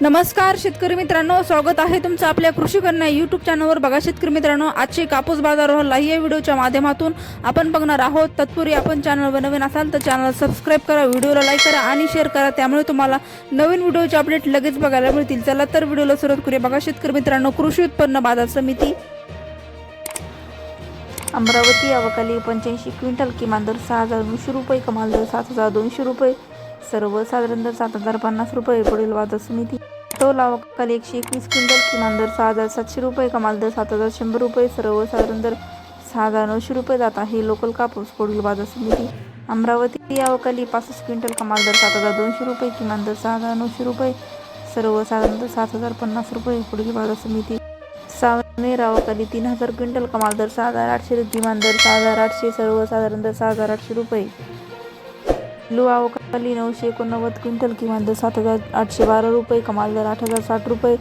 नमस्कार शेतकरी मित्रांनो. स्वागत आहे तुमचं आपल्या कृषी कन्या यूट्यूब चॅनलवर बघा शेतकरी मित्रांनो आजचे कापूस बाजार लाईव्ह या व्हिडिओच्या माध्यमातून आपण बघणार आहोत. तत्पूर्वी आपण चॅनलवर नवीन असाल तर चॅनल सबस्क्राईब करा व्हिडिओला लाईक करा आणि शेअर करा. त्यामुळे तुम्हाला नवीन व्हिडिओचे अपडेट लगेच बघायला मिळतील. चला तर व्हिडिओला सुरुवात करूया. बघा शेतकरी मित्रांनो कृषी उत्पन्न बाजार समिती. अमरावती अवकाली पंच्याऐंशी क्विंटल किमान दर सहा हजार नऊशे रुपये कमाल दर सात हजार दोनशे रुपये. सर्वसाधारण दर सात हजार पन्नास रुपये पुढील बाजार समिती. तोल अवकाली एकशे एकवीस क्विंटल किमान दर सहा हजार सातशे रुपये कमाल दर सात हजार शंभर रुपये सर्वसाधारण दर सहा हजार नऊशे रुपये जात आहे लोकल कापूस पुढील बाजार समिती. अमरावती अवकाली पासष्ट क्विंटल कमाल दर सात हजार दोनशे रुपये किमान दर सहा हजार नऊशे रुपये सर्वसाधारण दर सात हजार पन्नास रुपये पुढील बाजार समिती. सावनेर अवकाली तीन हजार क्विंटल कमाल दर सहा हजार आठशे किमान दर सहा हजार आठशे सर्वसाधारण दर सहा हजार आठशे रुपये. लू अवकाली नऊशे एकोणनव्वद क्विंटल किमान दर सात हजार आठशे बारा रुपये कमाल दर आठ हजार साठ रुपये.